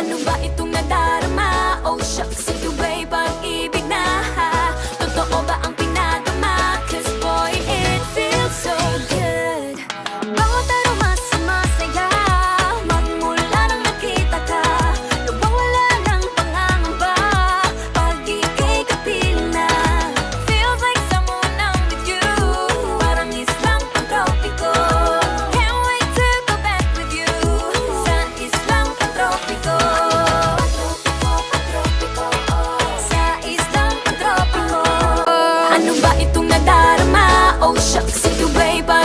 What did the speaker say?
Ano ba itong nadarama? Oh itong nadarama Oh shucks, ikaw ba'y parang